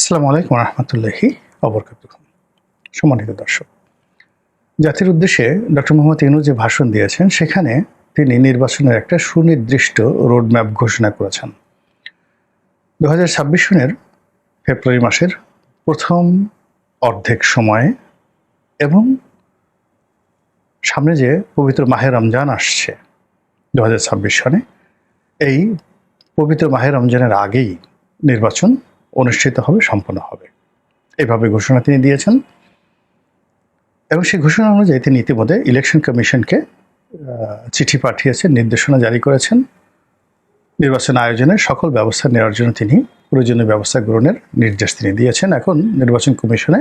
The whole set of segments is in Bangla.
আসসালামু আলাইকুম রহমতুল্লাহি অবরকাত সম্মানিত দর্শক, জাতির উদ্দেশ্যে ডক্টর মোহাম্মদ ইনু যে ভাষণ দিয়েছেন, সেখানে তিনি নির্বাচনের একটা সুনির্দিষ্ট রোডম্যাপ ঘোষণা করেছেন। দু হাজার ছাব্বিশ সনের ফেব্রুয়ারি মাসের প্রথম অর্ধেক সময়ে এবং সামনে যে পবিত্র মাহে রমজান আসছে দু হাজার ছাব্বিশ সনে, এই পবিত্র মাহে রমজানের আগেই নির্বাচন অনুষ্ঠিত হবে, সম্পন্ন হবে। এভাবে ঘোষণা তিনি দিয়েছেন। এবং সেই ঘোষণা অনুযায়ী তিনি ইতিমধ্যে ইলেকশন কমিশনকে চিঠি পাঠিয়েছেন, নির্দেশনা জারি করেছেন। নির্বাচন আয়োজনের সকল ব্যবস্থা নেওয়ার জন্য তিনি প্রয়োজনীয় ব্যবস্থা গ্রহণের নির্দেশ তিনি দিয়েছেন। এখন নির্বাচন কমিশনে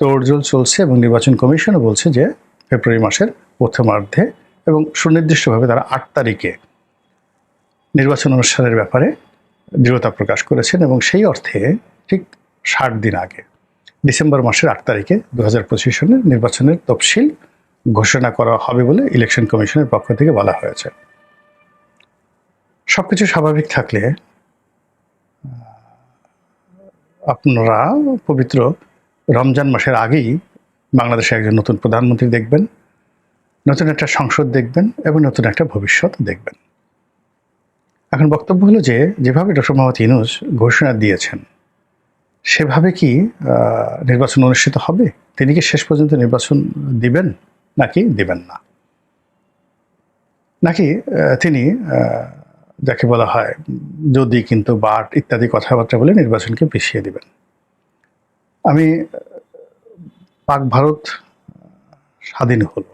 তোড়জোড় চলছে এবং নির্বাচন কমিশনও বলছে যে ফেব্রুয়ারি মাসের প্রথমার্ধে এবং সুনির্দিষ্টভাবে তারা আট তারিখে নির্বাচন অনুষ্ঠানের ব্যাপারে দৃঢ়তা প্রকাশ করেছেন এবং সেই অর্থে ঠিক ষাট দিন আগে, ডিসেম্বর মাসের আট তারিখে দু হাজার পঁচিশ সনের নির্বাচনের তফসিল ঘোষণা করা হবে বলে ইলেকশন কমিশনের পক্ষ থেকে বলা হয়েছে। সব কিছু স্বাভাবিক থাকলে আপনারা পবিত্র রমজান মাসের আগেই বাংলাদেশে একজন নতুন প্রধানমন্ত্রী দেখবেন, নতুন একটা সংসদ দেখবেন এবং নতুন একটা ভবিষ্যৎ দেখবেন। এখন বক্তব্য হলো যে, যেভাবে ডক্টর মোহাম্মদ ইনুস ঘোষণা দিয়েছেন, সেভাবে কি নির্বাচন অনুষ্ঠিত হবে? তিনি কি শেষ পর্যন্ত নির্বাচন দিবেন, নাকি দিবেন না? নাকি তিনি যাকে বলা হয়, যদি কিন্তু বাট ইত্যাদি কথাবার্তা বলে নির্বাচনকে পিছিয়ে দিবেন? আমি পাক ভারত স্বাধীন হলো।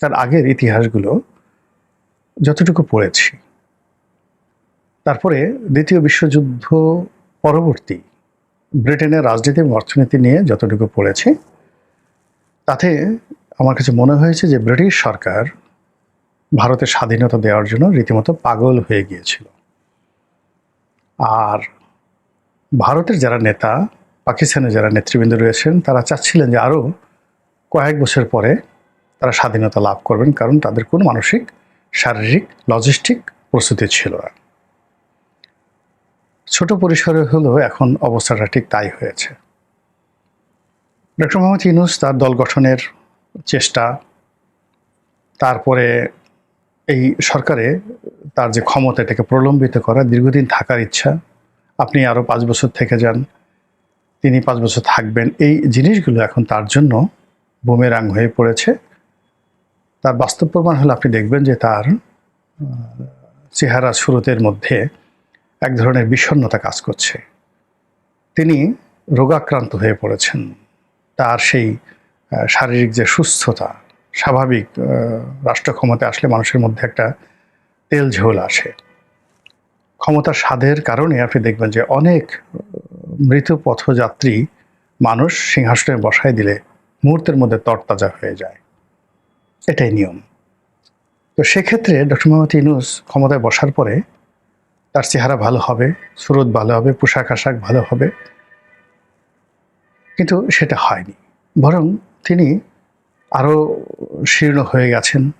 তার আগের ইতিহাসগুলো যতটুকু পড়েছি তারপরে দ্বিতীয় বিশ্বযুদ্ধ পরবর্তী ব্রিটেনের রাজনীতি এবং অর্থনীতি নিয়ে যতটুকু পড়েছে, তাতে আমার কাছে মনে হয়েছে যে ব্রিটিশ সরকার ভারতের স্বাধীনতা দেওয়ার জন্য রীতিমতো পাগল হয়ে গিয়েছিল। আর ভারতের যারা নেতা, পাকিস্তানের যারা নেতৃবৃন্দ রয়েছেন, তারা চাচ্ছিলেন যে আরও কয়েক বছর পরে তারা স্বাধীনতা লাভ করবেন, কারণ তাদের কোনো মানসিক, শারীরিক লজিস্টিক প্রস্তুতি ছিল না। ছোট পরিসরে হলেও এখন অবস্থাটা ঠিক তাই হয়েছে। ডক্টর মোহাম্মদ ইউনুস তার দল গঠনের চেষ্টা, তারপরে এই সরকারে তার যে ক্ষমতা এটাকে প্রলম্বিত করা দীর্ঘদিন থাকার ইচ্ছা, আপনি আরও পাঁচ বছর থেকে যান, তিনি পাঁচ বছর থাকবেন, এই জিনিসগুলো এখন তার জন্য বুমেরাং হয়ে পড়েছে। তার বাস্তব প্রমাণ হলে আপনি দেখবেন যে তার চেহারা সুরতের মধ্যে এক ধরনের বিষণ্ণতা কাজ করছে। তিনি রোগাক্রান্ত হয়ে পড়েছেন। তার সেই শারীরিক যে সুস্থতা, স্বাভাবিক রাষ্ট্র ক্ষমতায় আসলে মানুষের মধ্যে একটা তেল ঝোল আসে। ক্ষমতার স্বাদের কারণে আপনি দেখবেন যে অনেক মৃত পথযাত্রী মানুষ সিংহাসনে বসায় দিলে মুহূর্তের মধ্যে তরতাজা হয়ে যায়। এটাই নিয়ম। তো সেক্ষেত্রে ডক্টর মোহাম্মদ ইনুস ক্ষমতায় বসার পরে তার চেহারা ভালো হবে, সুরত ভালো হবে, পোশাক আশাক ভালো হবে। কিন্তু সেটা হয়নি। বরং তিনি আরও শীর্ণ হয়ে গেছেন।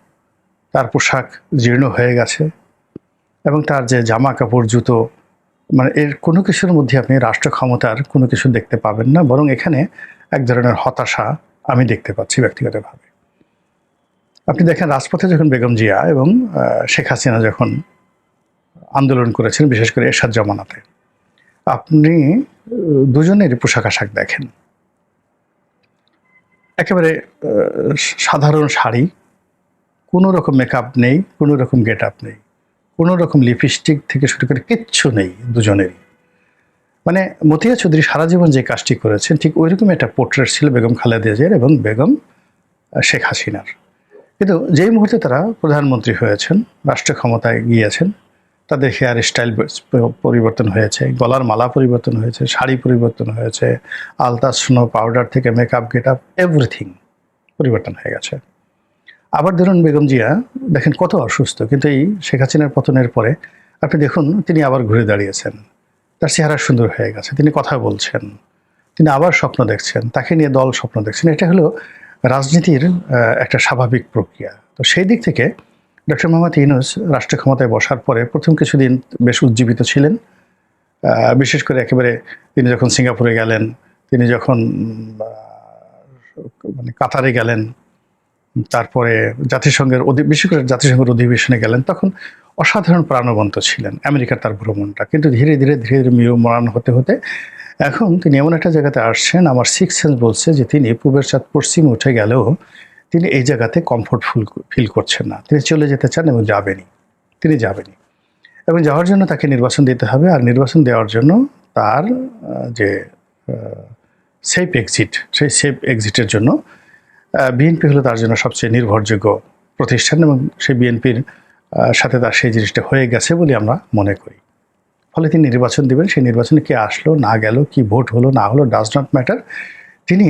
তার পোশাক জীর্ণ হয়ে গেছে। এবং তার যে জামা কাপড়, জুতো মানে এর কোনো কিছুর মধ্যে আপনি রাষ্ট্র ক্ষমতার কোনো কিছু দেখতে পাবেন না। বরং এখানে এক ধরনের হতাশা আমি দেখতে পাচ্ছি ব্যক্তিগতভাবে। আপনি দেখেন, রাজপথে যখন বেগম জিয়া এবং শেখ হাসিনা যখন আন্দোলন করেছেন, বিশেষ করে এরশাদ জমানাতে। আপনি দুজনের পোশাক আশাক দেখেন। একেবারে সাধারণ শাড়ি, কোনো রকম মেকআপ নেই, কোনো রকম গেট আপ নেই, কোনো রকম লিপস্টিক থেকে শুরু করে কিচ্ছু নেই দুজনেরই। মানে মতিয়া চৌধুরী সারা জীবন যে কাজটি করেছেন, ঠিক ওইরকম একটা পোর্ট্রেট ছিল বেগম খালেদা জিয়ার এবং বেগম শেখ হাসিনার। কিন্তু যেই মুহূর্তে তারা প্রধানমন্ত্রী হয়েছেন রাষ্ট্র ক্ষমতায় গিয়েছেন তাদের হেয়ার স্টাইল পরিবর্তন হয়েছে। গলার মালা পরিবর্তন হয়েছে, শাড়ি পরিবর্তন হয়েছে, আলতা, স্নো পাউডার থেকে মেকআপ গেট আপ এভরিথিং পরিবর্তন হয়ে গেছে। আবার ধরুন বেগম জিয়া, দেখেন কত অসুস্থ, কিন্তু এই শেখ হাসিনার পতনের পরে আপনি দেখুন তিনি আবার ঘুরে দাঁড়িয়েছেন। তার চেহারা সুন্দর হয়ে গেছে, তিনি কথা বলছেন, তিনি আবার স্বপ্ন দেখছেন, তাকে নিয়ে দল স্বপ্ন দেখছেন। এটা হলো রাজনীতির একটা স্বাভাবিক প্রক্রিয়া। তো সেই দিক থেকে ডক্টর মোহাম্মদ ইউনুস রাষ্ট্র ক্ষমতায় বসার পরে প্রথম কিছুদিন বেশ উজ্জীবিত ছিলেন। বিশেষ করে একেবারে তিনি যখন সিঙ্গাপুরে গেলেন, তিনি যখন মানে কাতারে গেলেন, তারপরে জাতিসংঘের বিশেষ করে জাতিসংঘের অধিবেশনে গেলেন, তখন অসাধারণ প্রাণবন্ত ছিলেন আমেরিকার তার ভ্রমণটা। কিন্তু ধীরে ধীরে ধীরে ধীরে মিয়মরান হতে হতে এখন তিনি এমন একটা জায়গাতে আসছেন, আমার সিক্স সেন্স বলছে যে তিনি পূবের চাঁদ পশ্চিমে উঠে গেলেও তিনি এই জায়গাতে কমফোর্টফুল ফিল করছেন না। তিনি চলে যেতে চান এবং যাবেনই। তিনি যাবেনই। এবং যাওয়ার জন্য তাকে নির্বাচন দিতে হবে আর নির্বাচন দেওয়ার জন্য তার যে সেফ এক্সিট সেই সেফ এক্সিটের জন্য বিএনপি হলো তার জন্য সবচেয়ে নির্ভরযোগ্য প্রতিষ্ঠান এবং সেই বিএনপির সাথে তার সেই জিনিসটা হয়ে গেছে বলে আমরা মনে করি। ফলে তিনি নির্বাচন দেবেন। সেই নির্বাচনে কে আসলো, না গেল, কি ভোট হলো, না হলো ডাজ নট ম্যাটার তিনি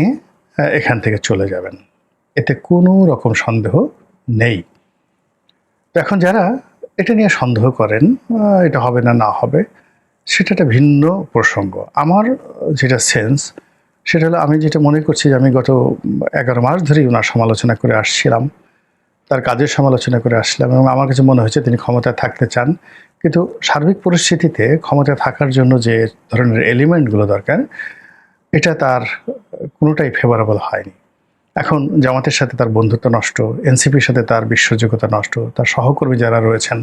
এখান থেকে চলে যাবেন। এতে কোনো রকম সন্দেহ নেই। এখন যারা এটা নিয়ে সন্দেহ করেন এটা হবে না না হবে, সেটা একটা ভিন্ন প্রসঙ্গ। আমার যেটা সেন্স সেটা হলো আমি যেটা মনে করছি যে আমি গত এগারো মাস ধরেই ওনার সমালোচনা করে আসছিলাম, তার কাজের সমালোচনা করে আসলাম এবং আমার কাছে মনে হয়েছে তিনি ক্ষমতায় থাকতে চান। কিন্তু সার্বিক পরিস্থিতিতে ক্ষমতায় থাকার জন্য যে ধরনের এলিমেন্টগুলো দরকার, এটা তার কোনোটাই ফেভারেবল হয়নি। এখন জামাতের সাথে তার বন্ধুত্ব নষ্ট, এনসিপির সাথে তার বিশ্বাসযোগ্যতা নষ্ট, তার সহকর্মী যারা রয়েছেন,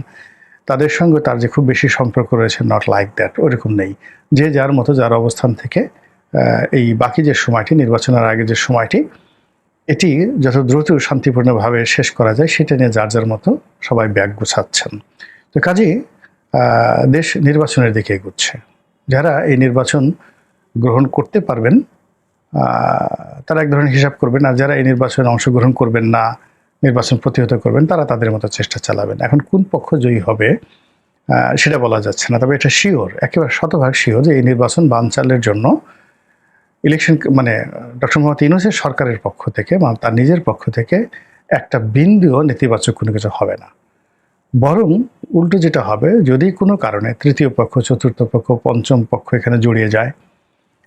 তাদের সঙ্গে তার যে খুব বেশি সম্পর্ক রয়েছে নট লাইক দ্যাট ওরকম নেই। যে যার মতো যার অবস্থান থেকে এই বাকি যে সময়টি, নির্বাচনের আগে যে সময়টি, এটি যত দ্রুত শান্তিপূর্ণভাবে শেষ করা যায়, সেটা নিয়ে যার যার মতো সবাই ব্যাগ গুছাচ্ছেন। তো কাজেই দেশ নির্বাচনের দিকে এগুচ্ছে। যারা এই নির্বাচন গ্রহণ করতে পারবেন তারা এক ধরনের হিসাব করবেন, আর যারা এই নির্বাচনে অংশগ্রহণ করবেন না, নির্বাচন প্রতিহত করবেন, তারা তাদের মতো চেষ্টা চালাবেন। এখন কোন পক্ষ জয়ী হবে সেটা বলা যাচ্ছে না। তবে এটা শিওর একেবারে শতভাগ শিওর যে এই নির্বাচন বানচালের জন্য ইলেকশন মানে ডক্টর মোহাম্মদ ইউনুসের সরকারের পক্ষ থেকে বা তার নিজের পক্ষ থেকে একটা বিন্দুও নেতিবাচক কোনো কিছু হবে না। বরং উল্টো যেটা হবে, যদি কোনো কারণে তৃতীয় পক্ষ, চতুর্থ পক্ষ, পঞ্চম পক্ষ এখানে জড়িয়ে যায়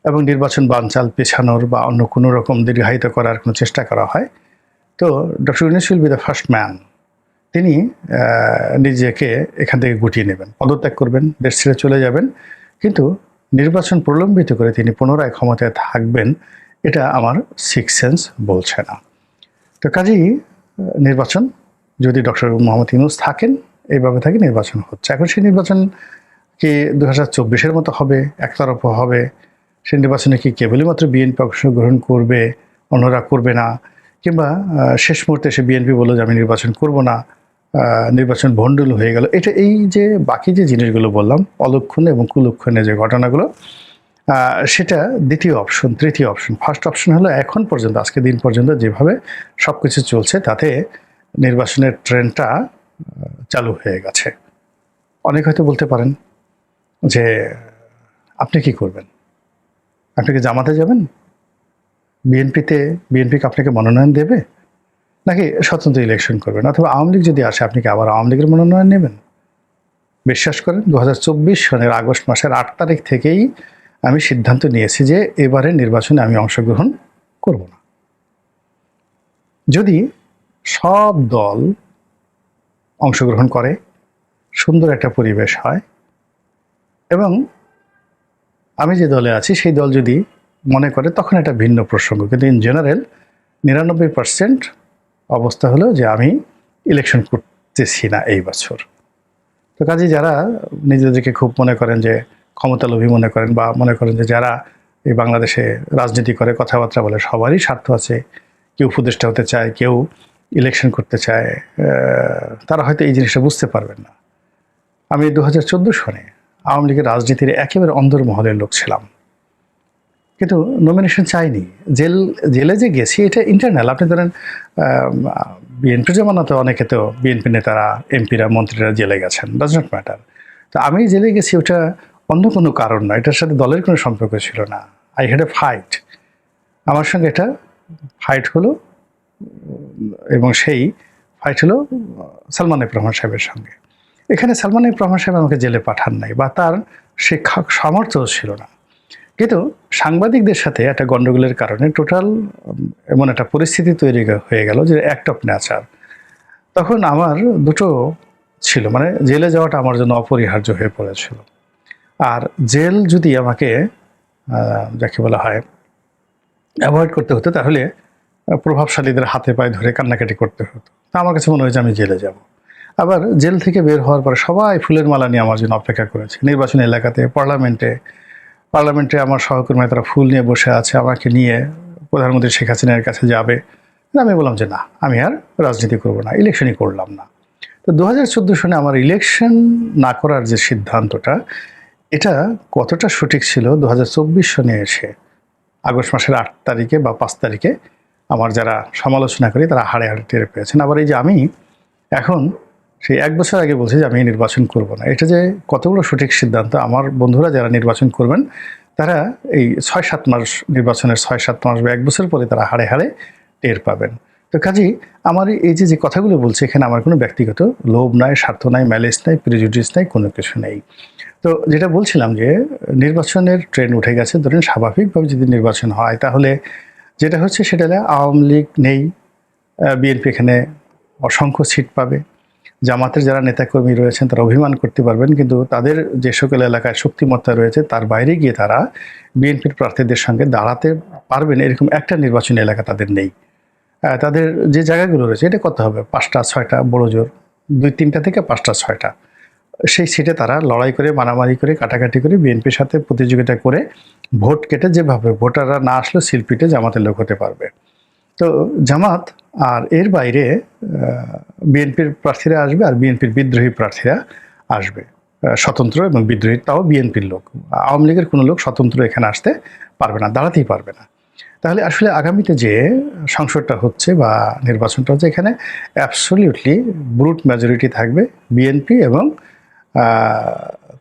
এবং নির্বাচন বানচাল, পেছানোর বা অন্য কোনো রকম দীর্ঘায়িত করার কোনো চেষ্টা করা হয়। তো doctor Yunus will be the first man, তিনি নিজেকে এখান থেকে গুটিয়ে নেবেন, পদত্যাগ করবেন, দেশ ছেড়ে চলে যাবেন। কিন্তু নির্বাচন প্রলম্বিত করে তিনি পুনরায় ক্ষমতায় থাকবেন, এটা আমার সিক্স সেন্স বলছে না। তো কাজেই নির্বাচন, যদি ডক্টর মোহাম্মদ ইউনুস থাকেন, এইভাবে থাকে নির্বাচন হচ্ছে। এখন সেই নির্বাচন কি দু হাজার চব্বিশের মতো হবে, একতরফা হবে? সেই নির্বাচনে কি কেবলই মাত্র বিএনপি অংশগ্রহণ করবে, অন্যরা করবে না? কিংবা শেষ মুহূর্তে সে বিএনপি বলল যে, আমি নির্বাচন করব না। নির্বাচন ভণ্ডুল হয়ে গেল। এটা এই যে, বাকি যে জিনিসগুলো বললাম, অলক্ষণে এবং কুলক্ষণে যে ঘটনাগুলো সেটা দ্বিতীয় অপশন তৃতীয় অপশন ফার্স্ট অপশন হলো, এখন পর্যন্ত, আজকে দিন পর্যন্ত যেভাবে সব কিছু চলছে, তাতে নির্বাচনের ট্রেনটা চালু হয়ে গেছে। অনেক হয়তো বলতে পারেন যে, আপনি কি করবেন? আপনি কি জামাতে যাবেন? বিএনপিতে বিএনপিকে আপনাকে মনোনয়ন দেবে? নাকি স্বতন্ত্র ইলেকশন করবেন? অথবা আওয়ামী লীগ যদি আসে, আপনি কি আবার আওয়ামী লীগের মনোনয়ন নেবেন? বিশ্বাস করেন দু হাজার চব্বিশ সনের আগস্ট মাসের আট তারিখ থেকেই আমি সিদ্ধান্ত নিয়েছি যে এবারে নির্বাচনে আমি অংশগ্রহণ করব না। যদি সব দল অংশগ্রহণ করে, সুন্দর একটা পরিবেশ হয়, এবং আমি যে দলে আছি, সেই দল যদি মনে করে, তখন একটা ভিন্ন প্রসঙ্গ। কিন্তু ইন জেনারেল নিরানব্বই পার্সেন্ট অবস্থা হলো যে আমি ইলেকশন করতেছি না এই বছর। তো কাজে যারা নিজেদেরকে খুব মনে করেন যে ক্ষমতালোভী মনে করেন বা মনে করেন যে যারা এই বাংলাদেশে রাজনীতি করে, কথাবার্তা বলে, সবারই স্বার্থ আছে। কেউ উপদেষ্টা হতে চায়, কেউ ইলেকশন করতে চায় তারা হয়তো এই জিনিসটা বুঝতে পারবেন না। আমি দু হাজার চোদ্দ সনে আওয়ামী লীগের রাজনীতির একেবারে অন্দর মহলের লোক ছিলাম। কিন্তু নমিনেশন চাইনি। জেল, জেলে যে গেছি, এটা ইন্টারনাল আপনি ধরেন বিএনপির জামানাতে অনেকে তো বিএনপি নেতারা এমপিরা মন্ত্রীরা জেলে গেছেন। ডাজ নট ম্যাটার তো আমি জেলে গেছি, ওটা অন্য কোনো কারণ না। এটার সাথে দলের কোনো সম্পর্ক ছিল না। আই হ্যাড এ ফাইট আমার সঙ্গে এটা ফাইট হলো, এবং সেই ফাইট হলো সালমান এফ রহমান সাহেবের সঙ্গে। এখানে সালমান রহমান সাহেব আমাকে জেলে পাঠান নাই বা তার সে সামর্থ্য ছিল না। কিন্তু সাংবাদিকদের সাথে একটা গণ্ডগোলের কারণে টোটাল এমন একটা পরিস্থিতি তৈরি হয়ে গেল যে অ্যাক্ট অফ নেচার তখন আমার দুটো ছিল মানে জেলে যাওয়াটা আমার জন্য অপরিহার্য হয়ে পড়েছিল। আর জেল যদি আমাকে যাকে বলা হয় অ্যাভয়েড করতে হতো, তাহলে প্রভাবশালীদের হাতে পায়ে ধরে কান্নাকাটি করতে হতো। তা আমার কাছে মনে হয় যে আমি জেলে যাব। আবার জেল থেকে বের হওয়ার পরে সবাই ফুলের মালা নিয়ে আমার জন্য অপেক্ষা করেছে। নির্বাচনী এলাকাতে, পার্লামেন্টে পার্লামেন্টে আমার সহকর্মী তারা ফুল নিয়ে বসে আছে, আমাকে নিয়ে প্রধানমন্ত্রী শেখ হাসিনার কাছে যাবে। আমি বললাম যে না, আমি আর রাজনীতি করব না, ইলেকশনই করলাম না। তো দু হাজার চোদ্দ সনে আমার ইলেকশন না করার যে সিদ্ধান্তটা, এটা কতটা সঠিক ছিল দু হাজার চব্বিশ সনে এসে? আগস্ট মাসের আট তারিখে বা পাঁচ তারিখে আমার যারা সমালোচনা করি তারা হাড়ে হাড়ে টের পেয়েছেন। আবার এই যে আমি, এখন সেই এক বছর আগে বলছি যে আমি নির্বাচন করব না। এটা যে কতগুলো সঠিক সিদ্ধান্ত, আমার বন্ধুরা যারা নির্বাচন করবেন, তারা এই ছয় সাত মাস নির্বাচনের ছয় সাত মাস বা এক বছর পরে তারা হাড়ে হাড়ে টের পাবেন। তো কাজেই আমার এই যে যে কথাগুলো বলছি, এখানে আমার কোনো ব্যক্তিগত লোভ নাই, স্বার্থ নাই ম্যালেজ নাই প্রিজুডিস নাই, কোনো কিছু নেই। তো যেটা বলছিলাম যে, নির্বাচনের ট্রেন উঠে গেছে, ধরেন স্বাভাবিকভাবে যদি নির্বাচন হয়, তাহলে যেটা হচ্ছে সেটা আওয়ামী লীগ নেই বিএনপি এখানে অসংখ্য সিট পাবে। জামাতের যারা নেতাকর্মী রয়েছেন, তারা অভিমান করতে পারবেন, কিন্তু তাদের যে সকল এলাকায় শক্তিমত্তা রয়েছে, তার বাইরে গিয়ে তারা বিএনপির প্রার্থীদের সঙ্গে দাঁড়াতে পারবেন, এরকম একটা নির্বাচনী এলাকা তাদের নেই। তাদের যে জায়গাগুলো রয়েছে, এটা কত হবে? পাঁচটা, ছয়টা, বড় জোর? দুই, তিনটা থেকে পাঁচটা, ছয়টা। সেই সিটে তারা লড়াই করে, মারামারি করে, কাটাকাটি করে বিএনপির সাথে প্রতিযোগিতা করে ভোট কেটে যেভাবে ভোটাররা না আসলেও শিল্পীতে জামাতের লোক হতে পারবে। তো জামাত আর এর বাইরে বিএনপির প্রার্থীরা আসবে আর বিএনপির বিদ্রোহী প্রার্থীরা আসবে। স্বতন্ত্র এবং বিদ্রোহী তাও বিএনপির লোক। আওয়ামী লীগের কোনো লোক স্বতন্ত্র এখানে আসতে পারবে না, দাঁড়াতেই পারবে না। তাহলে আসলে আগামীতে যে সংসদটা হচ্ছে বা নির্বাচনটা হচ্ছে, এখানে অ্যাবসলিউটলি ব্রুট মেজরিটি থাকবে বিএনপি এবং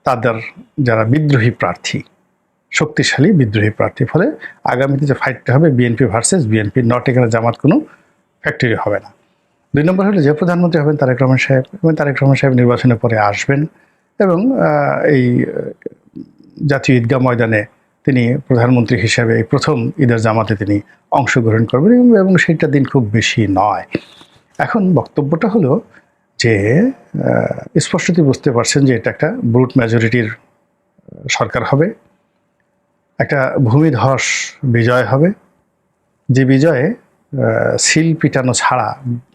তাদের যারা বিদ্রোহী প্রার্থী, শক্তিশালী বিদ্রোহী প্রার্থী। ফলে আগামীতে যে ফাইটটা হবে বিএনপি ভার্সেস বিএনপি নট এখানে জামাত কোনো ফ্যাক্টরি হবে না। দুই নম্বর হলো যে প্রধানমন্ত্রী হবেন তারেক রহমান সাহেব এবং তারেক রহমান সাহেব নির্বাচনের পরে আসবেন এবং এই জাতীয় ঈদগাহ ময়দানে তিনি প্রধানমন্ত্রী হিসেবে এই প্রথম ঈদের জামাতে তিনি অংশগ্রহণ করবেন এবং সেইটা দিন খুব বেশি নয়। এখন বক্তব্যটা হলো যে স্পষ্টতই বুঝতে পারছেন যে এটা একটা ব্রুট মেজরিটির সরকার হবে। একটা ভূমিধস বিজয় হবে। যে বিজয়ে সিল পিটানো ছাড়া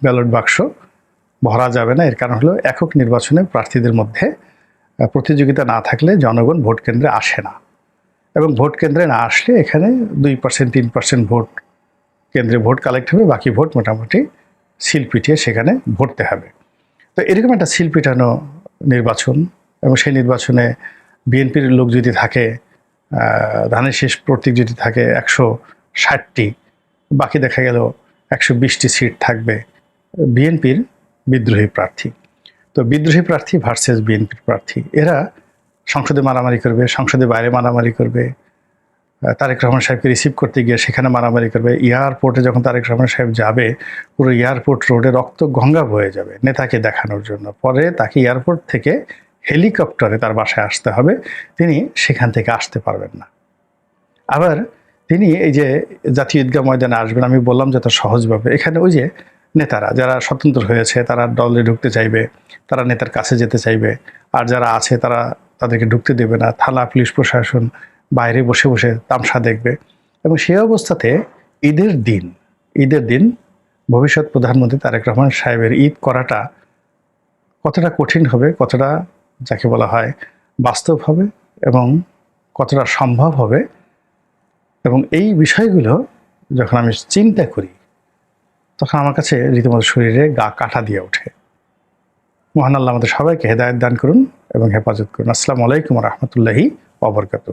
ব্যালট বাক্স ভরা যাবে না। এর কারণ হলো একক নির্বাচনে প্রার্থীদের মধ্যে প্রতিযোগিতা না থাকলে জনগণ ভোট কেন্দ্রে আসে না। এবং ভোট কেন্দ্রে না আসলে এখানে দুই পার্সেন্ট, তিন পার্সেন্ট ভোট কেন্দ্রে ভোট কালেক্ট হবে, বাকি ভোট মোটামুটি সিল পিটিয়ে সেখানে ভরতে হবে। তো এরকম একটা সিল পিটানো নির্বাচন এবং সেই নির্বাচনে বিএনপির লোক যদি থাকে ধানের শেষ প্রতীক যদি থাকে একশো ষাটটি বাকি দেখা গেল একশো বিশটি সিট থাকবে বিএনপির বিদ্রোহী প্রার্থী। তো বিদ্রোহী প্রার্থী ভার্সেস বিএনপির প্রার্থী। এরা সংসদে মারামারি করবে, সংসদে বাইরে মারামারি করবে। তারেক রহমান সাহেবকে রিসিভ করতে গিয়ে সেখানে মারামারি করবে। এয়ারপোর্টে যখন তারেক রহমান সাহেব যাবে, পুরো এয়ারপোর্ট রোডে রক্ত গঙ্গা বয়ে যাবে নেতাকে দেখানোর জন্য। পরে তাকে এয়ারপোর্ট থেকে হেলিকপ্টারে তার বাসায় আসতে হবে। তিনি সেখান থেকে আসতে পারবেন না। আবার তিনি এই যে জাতীয় ঈদগাহ ময়দানে আসবেন, আমি বললাম যে সহজভাবে এখানে ওই যে নেতারা, যারা স্বতন্ত্র হয়েছে, তারা দলে ঢুকতে চাইবে, তারা নেতার কাছে যেতে চাইবে। আর যারা আছে, তারা তাদেরকে ঢুকতে দেবে না। থানা, পুলিশ প্রশাসন বাইরে বসে বসে তামসা দেখবে। এবং সেই অবস্থাতে ঈদের দিন ঈদের দিন ভবিষ্যৎ প্রধানমন্ত্রী তারেক রহমান সাহেবের ঈদ করাটা কতটা কঠিন হবে, কতটা, যাকে বলা হয়, বাস্তব হবে এবং কতটা সম্ভব হবে এবং এই বিষয়গুলো যখন আমি চিন্তা করি, তখন আমার কাছে রীতিমতো শরীরে গা কাটা দিয়ে ওঠে। মহান আল্লাহ আমাদের সবাইকে হেদায়ত দান করুন এবং হেফাজত করুন। আসসালামু আলাইকুম রহমতুল্লাহি অবরকাত